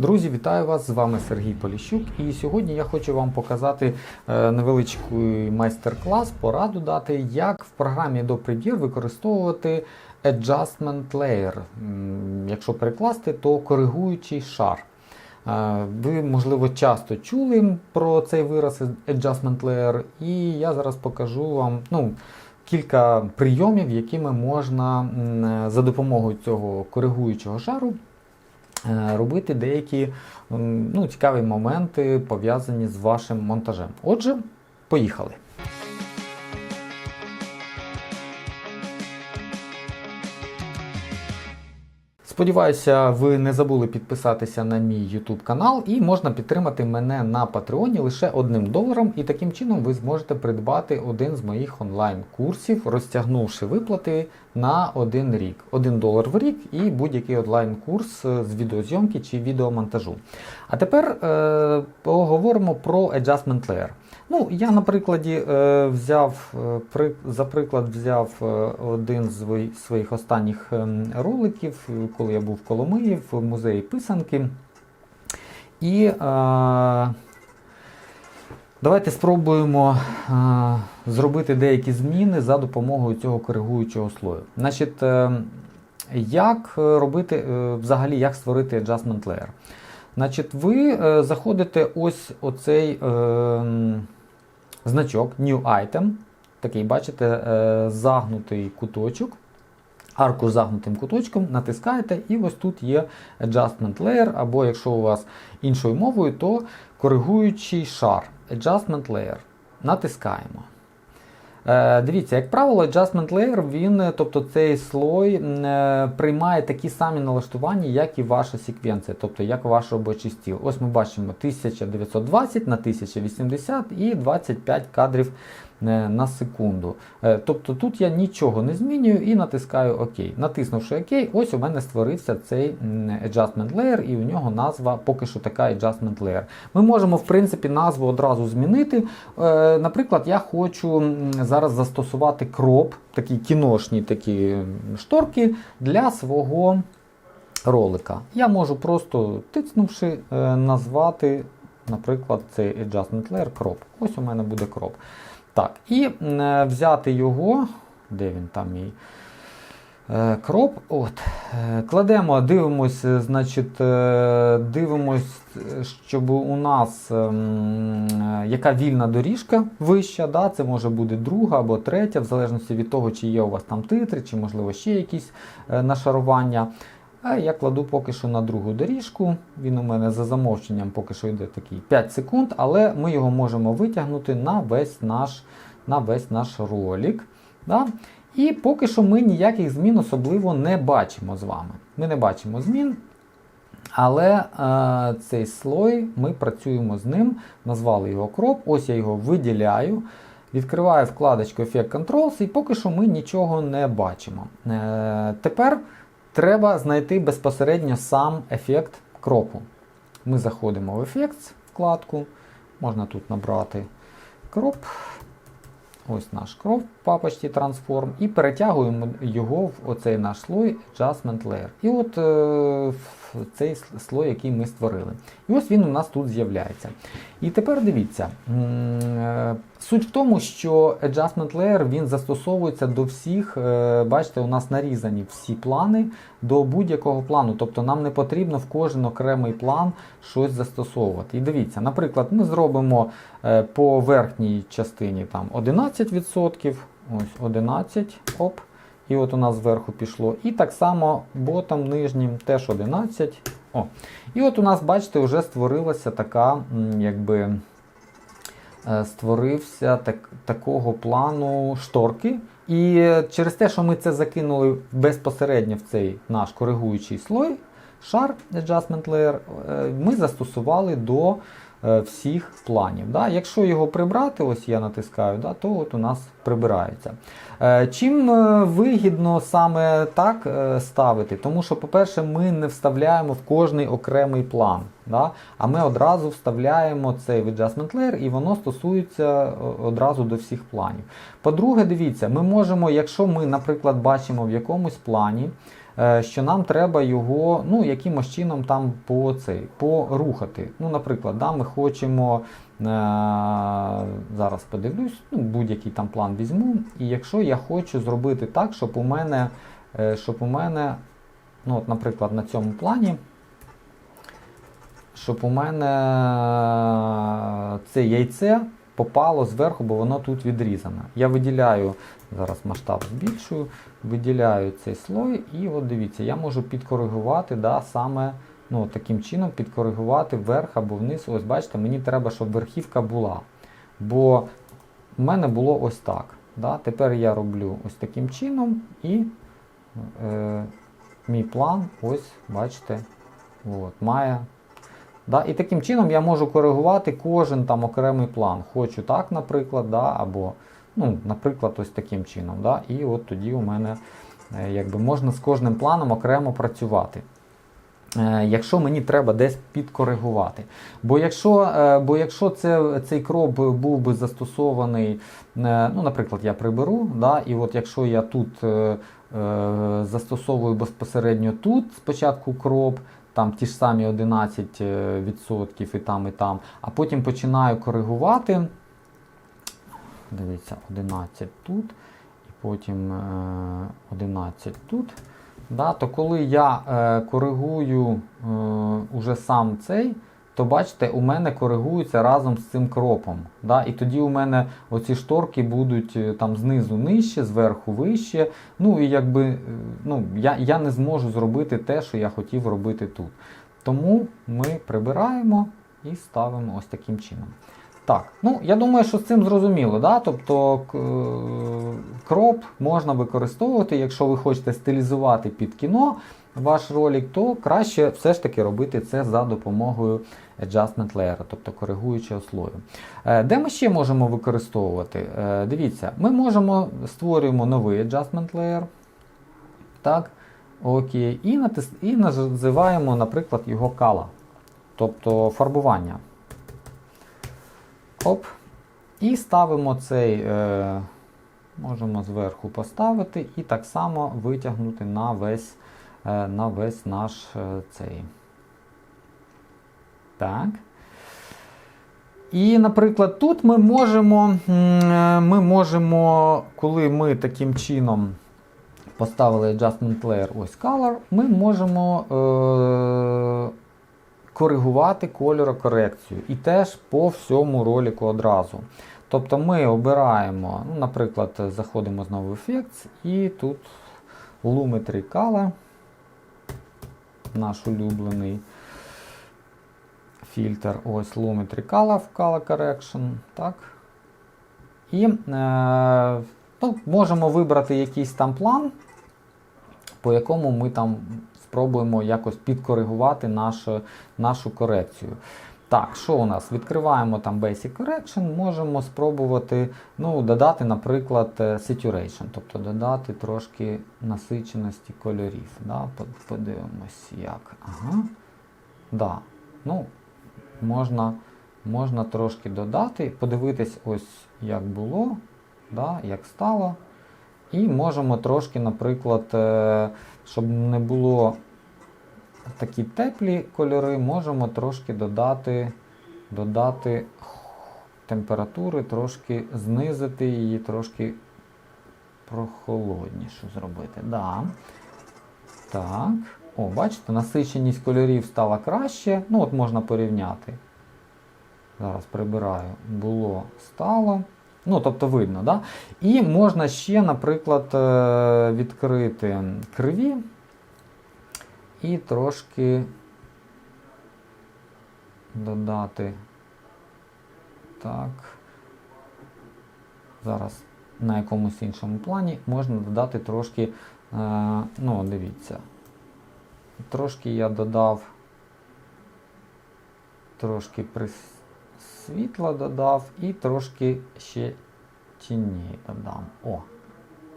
Друзі, вітаю вас! З вами Сергій Поліщук. І сьогодні я хочу вам показати е, невеличкий майстер-клас, пораду дати, як в програмі Adobe Premiere використовувати Adjustment Layer. Якщо перекласти, то коригуючий шар. Е, Ви, можливо, часто чули про цей вираз Adjustment Layer, і я зараз покажу вам ну, кілька прийомів, якими можна за допомогою цього коригуючого шару е, робити деякі ну, цікаві моменти пов'язані з вашим монтажем. Отже, поїхали. Сподіваюся, ви не забули підписатися на мій YouTube канал і можна підтримати мене на Патреоні лише одним доларом, і таким чином ви зможете придбати один з моїх онлайн-курсів, розтягнувши виплати на один рік. Один долар в рік і будь-який онлайн-курс е, з відеозйомки чи відеомонтажу. А тепер е, поговоримо про Adjustment Layer. Ну, я на прикладі е, взяв е, при, за приклад взяв е, один з своїх останніх ем, роликів, коли я був в Коломиї в музеї писанки. І е, давайте спробуємо е, зробити деякі зміни за допомогою цього коригуючого слою. Значить, як робити взагалі, як створити Adjustment Layer? Значить, ви заходите ось оцей. Е, значок New Item. Такий, бачите, е, загнутий куточок. Арку з загнутим куточком натискаєте, і ось тут є Adjustment Layer, або якщо у вас іншою мовою, то коригуючий шар. Adjustment Layer. Натискаємо. Е, Дивіться, як правило, Adjustment Layer, він, е, тобто цей слой е, приймає такі самі налаштування, як і ваша секвенція, тобто як ваш робочий стіл. Ось ми бачимо 1920 на 1080 і 25 кадрів на секунду. Е, Тобто тут я нічого не змінюю і натискаю ОК. Натиснувши ОК, ось у мене створився цей Adjustment Layer, і у нього назва поки що така Adjustment Layer. Ми можемо, в принципі, назву одразу змінити. Е, Наприклад, я хочу зараз застосувати кроп, такі кіношні такі шторки для свого ролика. Я можу просто тицнувши, е, назвати, наприклад, цей Adjustment Layer crop. Ось у мене буде crop. Так, і е, взяти його, де він там мій е, кроп. От, е, кладемо, дивимось, е, значить, е, дивимось, е, щоб у нас е, яка вільна доріжка вища, да, це може бути друга або третя, в залежності від того, чи є у вас там титри, чи можливо ще якісь е, нашарування. А я кладу поки що на другу доріжку. Він у мене за замовченням поки що йде такий 5 секунд, але ми його можемо витягнути на весь наш, на весь наш ролик. Да? І поки що ми ніяких змін особливо не бачимо з вами. Ми не бачимо змін. Але е, цей слой ми працюємо з ним, назвали його кроп. Ось я його виділяю. Відкриваю вкладочку Effect Controls і поки що ми нічого не бачимо. Е, тепер треба знайти безпосередньо сам ефект кропу. Ми заходимо в ефект вкладку, можна тут набрати кроп. Ось наш кроп в папочці Transform і перетягуємо його в оцей наш слой Adjustment Layer. І от е, цей слой, який ми створили. І ось він у нас тут з'являється. І тепер дивіться. е, Суть в тому, що Adjustment Layer він застосовується до всіх, е, бачите, у нас нарізані всі плани до будь-якого плану. Тобто нам не потрібно в кожен окремий план щось застосовувати. І дивіться, наприклад, ми зробимо е, по верхній частині там 11%, ось 11, оп. І от у нас зверху пішло. І так само ботом нижнім теж 11. О. І от у нас, бачите, вже створилася така, якби е, створився так, такого плану шторки. І через те, що ми це закинули безпосередньо в цей наш коригуючий слой, шар Adjustment Layer, е, ми застосували до всіх планів. Да? Якщо його прибрати, ось я натискаю, да, то от у нас прибирається. Е, Чим е, вигідно саме так е, ставити? Тому що, по-перше, ми не вставляємо в кожний окремий план. Да? А ми одразу вставляємо цей Adjustment Layer і воно стосується е, одразу до всіх планів. По-друге, дивіться, ми можемо, якщо ми, наприклад, бачимо в якомусь плані е, що нам треба його ну, якимось чином там по цей, порухати. Ну, наприклад, да, ми хочемо. е, Зараз подивлюсь, ну, будь-який там план візьму. І якщо я хочу зробити так, щоб у мене, е, щоб у мене ну, от, наприклад, на цьому плані, щоб у мене це яйце попало зверху, бо воно тут відрізане. Я виділяю, зараз масштаб збільшую, виділяю цей слой, і от дивіться, я можу підкоригувати да, саме ну, таким чином підкоригувати вверх або вниз. Ось бачите, мені треба, щоб верхівка була. Бо в мене було ось так. Да? Тепер я роблю ось таким чином і е, мій план, ось, бачите, от, має. Да? І таким чином я можу коригувати кожен там окремий план. Хочу так, наприклад, да? або, ну, наприклад, ось таким чином. Да? І от тоді у мене е, якби, можна з кожним планом окремо працювати. Е, Якщо мені треба десь підкоригувати. Бо якщо, е, бо якщо це, цей кроп був би застосований, ну, наприклад, я приберу, да, і от якщо я тут е, застосовую безпосередньо тут спочатку кроп, там ті ж самі 11% і там, і там, а потім починаю коригувати. Дивіться, 11 тут, і потім е, 11 тут. Да, то коли я е, коригую е, уже сам цей, то бачите, у мене коригується разом з цим кропом. Да, і тоді у мене оці шторки будуть е, там знизу нижче, зверху вище. Ну і якби е, ну, я, я не зможу зробити те, що я хотів робити тут. Тому ми прибираємо і ставимо ось таким чином. Так, ну я думаю, що з цим зрозуміло. Да? Тобто е, кроп можна використовувати, якщо ви хочете стилізувати під кіно ваш ролик, то краще все ж таки робити це за допомогою adjustment layer, тобто коригуючого слою. Е, Де ми ще можемо використовувати? Е, Дивіться, ми можемо створюємо новий adjustment layer. Так, окей, і, натис... і називаємо, наприклад, його color, тобто фарбування. Оп. І ставимо цей, е, можемо зверху поставити і так само витягнути на весь, на весь наш е, цей. Так. І, наприклад, тут ми можемо, е, ми можемо, коли ми таким чином поставили Adjustment Layer, ось Color, ми можемо е, коригувати кольорокорекцію. І теж по всьому ролику одразу. Тобто ми обираємо, ну, наприклад, заходимо знову в Effects, і тут Lumetri Color, наш улюблений фільтр, ось Lumetri Color в Color Correction. Так. І е, ну, можемо вибрати якийсь там план, по якому ми там спробуємо якось підкоригувати нашу, нашу корекцію. Так, що у нас? Відкриваємо там Basic Correction, можемо спробувати ну, додати, наприклад, е, saturation, тобто додати трошки насиченості кольорів. Да? Подивимось, як. Ага. Да. Ну, можна, можна трошки додати, подивитись, ось як було, да? як стало. І можемо трошки, наприклад, е, щоб не було такі теплі кольори, можемо трошки додати, додати температури, трошки знизити її, трошки прохолодніше зробити. Да. Так. О, бачите, насиченість кольорів стала краще. Ну, от можна порівняти. Зараз прибираю. Було, стало. Ну, тобто видно, да? І можна ще, наприклад, е, відкрити криві і трошки додати. Так. Зараз на якомусь іншому плані можна додати трошки, е, ну, дивіться. Трошки я додав, трошки світла додав і трошки ще тіні додам. О,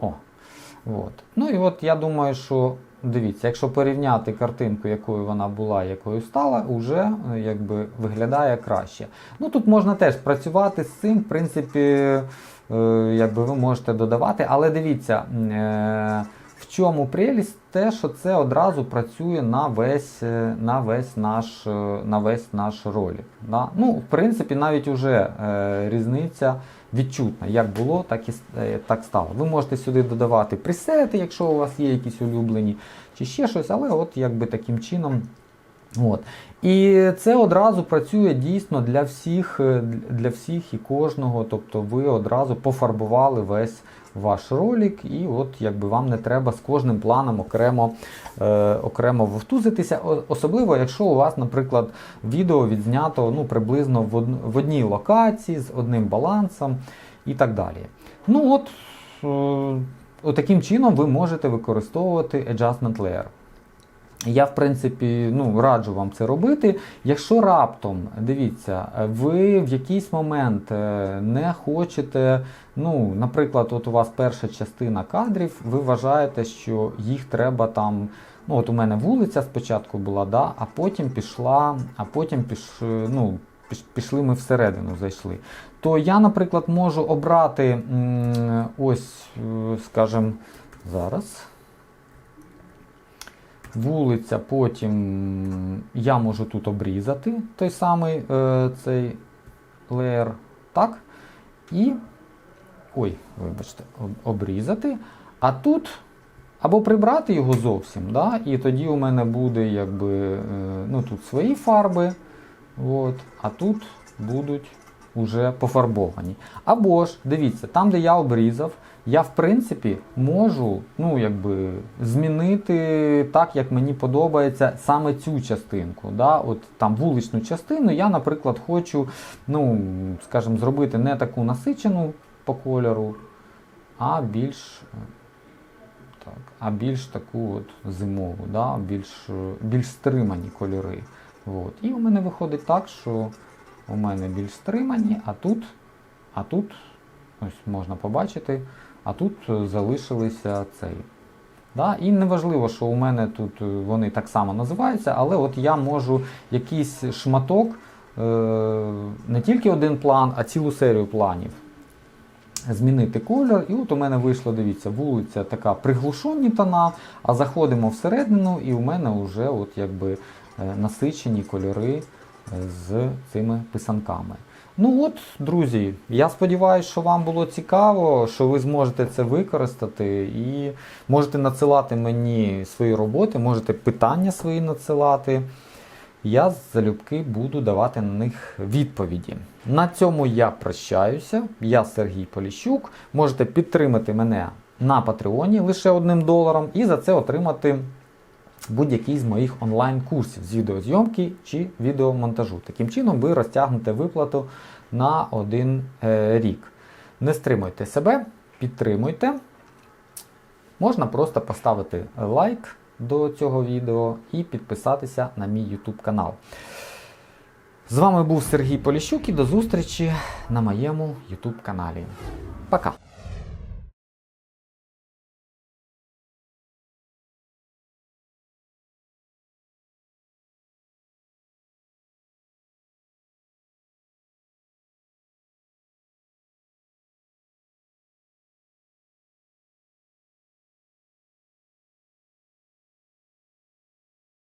о. От. Ну і от я думаю, що дивіться, якщо порівняти картинку, якою вона була, якою стала, уже е, якби виглядає краще. Ну тут можна теж працювати з цим, в принципі, е, якби ви можете додавати, але дивіться. В чому прелість? Те, що це одразу працює на весь, е, на весь наш, е, на весь наш ролик. Да? Ну, в принципі, навіть уже е, різниця відчутна. Як було, так і е, так стало. Ви можете сюди додавати пресети, якщо у вас є якісь улюблені, чи ще щось, але от якби таким чином. От. І це одразу працює дійсно для всіх, е, для всіх і кожного. Тобто ви одразу пофарбували весь ваш ролик, і от якби вам не треба з кожним планом окремо, е, окремо вовтузитися. Особливо, якщо у вас, наприклад, відео відзнято ну, приблизно в, од... в одній локації з одним балансом і так далі. Ну от, е, таким чином ви можете використовувати Adjustment Layer. Я, в принципі, ну, раджу вам це робити. Якщо раптом, дивіться, ви в якийсь момент е, не хочете, ну, наприклад, от у вас перша частина кадрів, ви вважаєте, що їх треба там. Ну, от у мене вулиця спочатку була, да, а потім пішла, а потім піш, ну, піш- пішли ми всередину, зайшли. То я, наприклад, можу обрати ось, е, скажімо, зараз вулиця, потім я можу тут обрізати той самий е, цей леєр, так? І. Ой, вибачте, обрізати. А тут або прибрати його зовсім, да? і тоді у мене буде якби, е, ну, тут свої фарби, от, а тут будуть уже пофарбовані. Або ж, дивіться, там, де я обрізав, я в принципі можу ну, якби, змінити так, як мені подобається саме цю частинку. Да? От там вуличну частину я, наприклад, хочу, ну, скажімо, зробити не таку насичену по кольору, а більш, так, а більш таку от зимову, да? більш, більш стримані кольори. От. І у мене виходить так, що у мене більш стримані, а тут, а тут, ось можна побачити, а тут е, залишилися цей. Да? І неважливо, що у мене тут е, вони так само називаються, але от я можу якийсь шматок, е, не тільки один план, а цілу серію планів змінити колір. І от у мене вийшло, дивіться, вулиця така приглушені тона, а заходимо всередину, і у мене вже от якби насичені кольори з цими писанками. Ну от, друзі, я сподіваюся, що вам було цікаво, що ви зможете це використати і можете надсилати мені свої роботи, можете питання свої надсилати. Я залюбки буду давати на них відповіді. На цьому я прощаюся. Я Сергій Поліщук. Можете підтримати мене на Патреоні лише одним доларом і за це отримати будь-який з моїх онлайн-курсів з відеозйомки чи відеомонтажу. Таким чином ви розтягнете виплату на один е, рік. Не стримуйте себе, підтримуйте. Можна просто поставити лайк до цього відео і підписатися на мій YouTube канал. З вами був Сергій Поліщук і до зустрічі на моєму YouTube каналі. Пока!